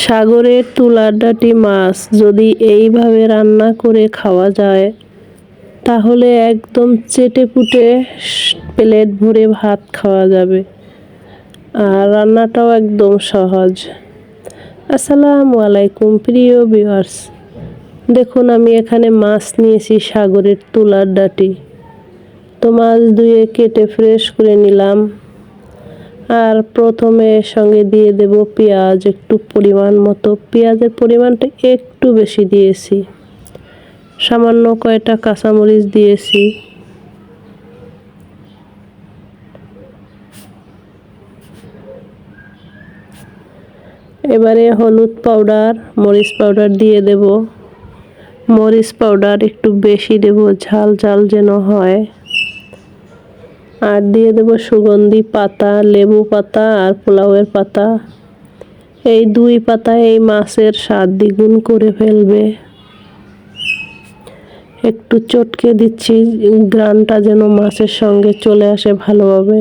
সাগরের তুলারডাটি মাছ যদি এইভাবে রান্না করে খাওয়া যায়, তাহলে একদম চেটে পুটে প্লেট ভরে ভাত খাওয়া যাবে। আর রান্নাটাও একদম সহজ। আসসালামু আলাইকুম, প্রিয় ভিউয়ার্স। দেখুন, আমি এখানে মাছ নিয়েছি সাগরের তুলার ডাটি তো মাছ ধুয়ে কেটে ফ্রেশ করে নিলাম। আর প্রথমে সঙ্গে দিয়ে দেব পেঁয়াজ, একটু পরিমাণ মতো। পেঁয়াজের পরিমাণটা একটু বেশি দিয়েছি। সামান্য কয়টা কাঁচামরিচ দিয়েছি। এবারে হলুদ পাউডার, মরিচ পাউডার দিয়ে দেব। মরিচ পাউডার একটু বেশি দেব, ঝাল ঝাল যেন হয়। আর দিয়ে দেব সুগন্ধি পাতা, লেবু পাতা আর পোলাওয়ের পাতা। এই দুই পাতা এই মাছের স্বাদ দ্বিগুণ করে ফেলবে। একটু চটকে দিচ্ছি, গ্রানটা যেন মাছের সঙ্গে চলে আসে ভালোভাবে।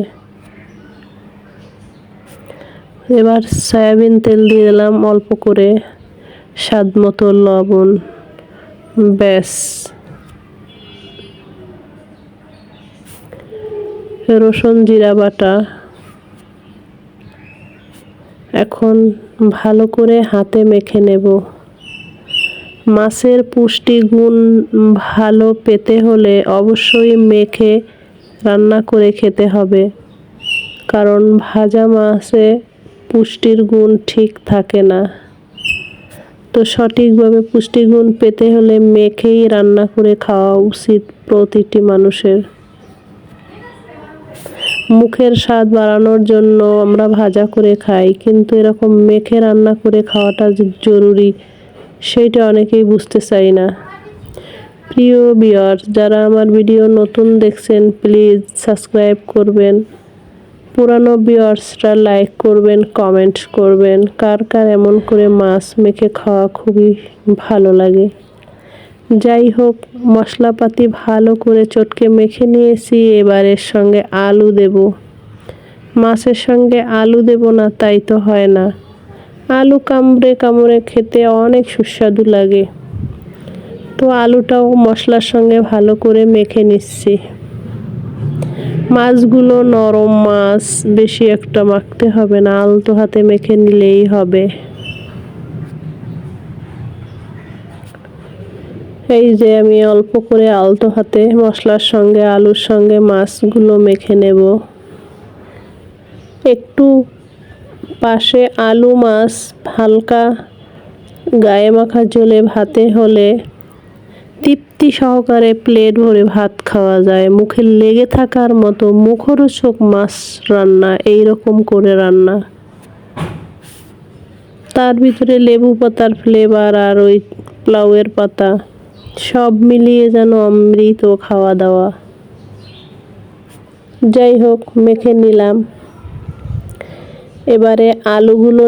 এবার সয়াবিন তেল দিয়ে দিলাম অল্প করে, স্বাদ মতো লবণ। ব্যাস। রসুন, জিরা বাটা। এখন ভালো করে হাতে মেখে নেব। মাছের পুষ্টিগুণ ভালো পেতে হলে অবশ্যই মেখে রান্না করে খেতে হবে। কারণ ভাজা মাছে পুষ্টির গুণ ঠিক থাকে না। তো সঠিকভাবে পুষ্টিগুণ পেতে হলে মেখেই রান্না করে খাওয়া উচিত প্রতিটি মানুষের। মুখের স্বাদ বাড়ানোর জন্য আমরা ভাজা করে খাই, কিন্তু এরকম মেখে রান্না করে খাওয়াটা জরুরি, সেইটা অনেকেই বুঝতে চাই না। প্রিয় বিয়ার যারা আমার ভিডিও নতুন দেখছেন প্লিজ সাবস্ক্রাইব করবেন। পুরানো বিয়ার্সরা লাইক করবেন কমেন্ট করবেন, কার কার এমন করে মাছ মেখে খাওয়া খুবই ভালো লাগে। যাই হোক মশলাপাতি ভালো করে চটকে মেখে নিয়েছি এবারের সঙ্গে আলু দেব। মাছের সঙ্গে আলু দেব না, তাই তো হয় না। আলু কামড়ে কামড়ে খেতে অনেক সুস্বাদু লাগে। তো আলুটাও মশলার সঙ্গে ভালো করে মেখে নিচ্ছি। মাছগুলো নরম মাছ, বেশি একটা মাখতে হবে না, আলতো হাতে মেখে নিলেই হবে। এই যে আমি অল্প করে আলতো হাতে মশলার সঙ্গে, আলুর সঙ্গে মাছগুলো মেখে নেব। একটু পাশে আলু মাছ হালকা গায়ে মাখা জলে ভাতে হলে তৃপ্তি সহকারে প্লেট ভরে ভাত খাওয়া যায়। মুখে লেগে থাকার মতো মুখরোচক মাছ রান্না এই রকম করে রান্না। তার ভিতরে লেবু পাতার ফ্লেভার আর ওই প্লাউয়ের পাতা। সব মিলিয়ে যেন অমৃত খাওয়া দাওয়া যাই হোক মেখে নিলাম। এবারে আলুগুলো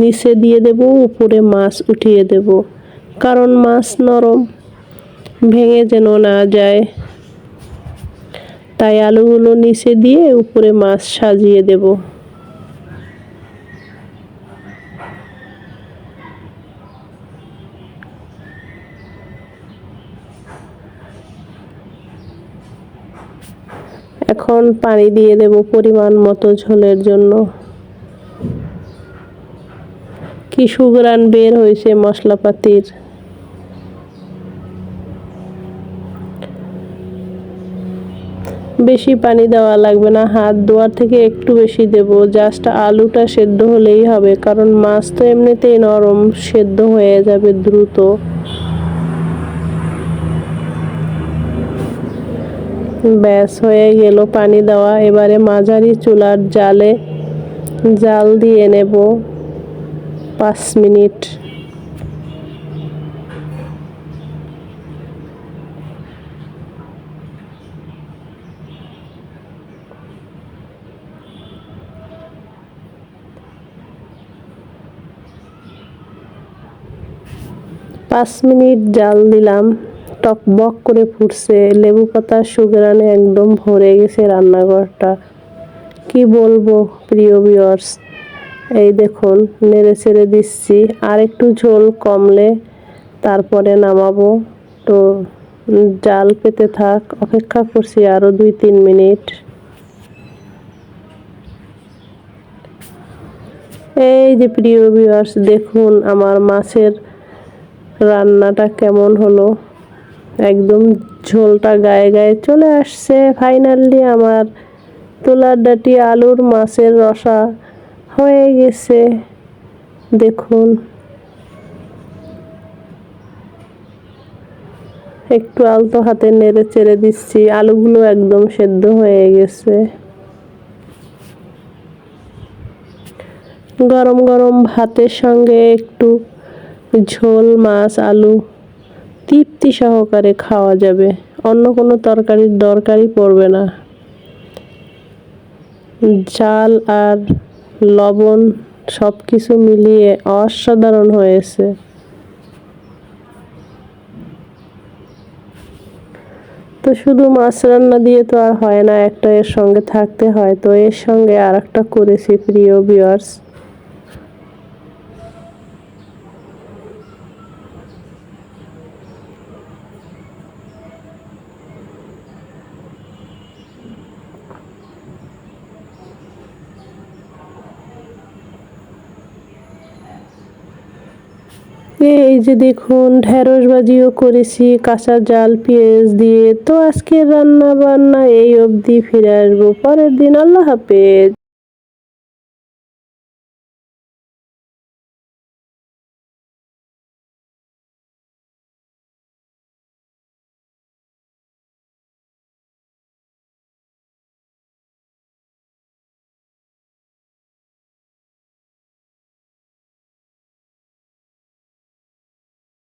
নিচে দিয়ে দেব, উপরে মাছ উঠিয়ে দেব। কারণ মাছ নরম, ভেঙে যেন না যায়। তাই আলুগুলো নিচে দিয়ে উপরে মাছ সাজিয়ে দেব। এখন পানি দিয়ে দেব পরিমাণ মতো ঝোলের জন্য। কি সুগ্রান বের হয়েছে মশলাপাতির। বেশি পানি দেওয়া লাগবে না, হাত ধোয়ার থেকে একটু বেশি দেব। জাস্ট আলুটা সেদ্ধ হলেই হবে, কারণ মাছ তো এমনিতেই নরম, সেদ্ধ হয়ে যাবে দ্রুত। ব্যাস হয়ে গেল পানি দেওয়া। এবারে মাঝারি চুলার জালে জাল দিয়ে নেব পাঁচ মিনিট। পাঁচ মিনিট জাল দিলাম। টক বক করে ফুটছে, লেবু পাতা সুগরানে একদম ভরে গেছে রান্নাঘরটা। কি বলব প্রিয় ভিউয়ার্স এই দেখুন, নেড়ে ছেড়ে দিচ্ছি। আর একটু ঝোল কমলে তারপরে নামাবো। তো জাল পেতে থাক, অপেক্ষা করছি আরও দুই তিন মিনিট। এই যে প্রিয় ভিউয়ার্স দেখুন আমার মাছের রান্নাটা কেমন হলো। একদম ঝোলটা গায়ে গায়ে চলে আসছে। ফাইনালি আমার তোলার ডাটি, আলুর মাছের রসা হয়ে গেছে। দেখুন। একটু আলতো হাতে নেড়ে চেড়ে দিচ্ছি। আলুগুলো একদম সেদ্ধ হয়ে গেছে। গরম গরম ভাতের সঙ্গে একটু ঝোল, মাছ, আলু তৃপ্তি সহকারে খাওয়া যাবে। অন্য কোনো তরকারির দরকারই পড়বে না। জাল আর লবণ সব কিছু মিলিয়ে অসাধারণ হয়েছে। তো শুধু মাছ রান্না দিয়ে তো আর হয় না, একটা এর সঙ্গে থাকতে হয়। তো এর সঙ্গে আর একটা করেছি প্রিয় বিয়ার্স এই যে দেখুন, ঢেঁড়স ভাজিও করেছি, কাঁচা জাল, পেঁয়াজ দিয়ে। তো আজকের রান্না বান্না এই অবধি, ফিরে আসব পরের দিন। আল্লাহ হাফেজ।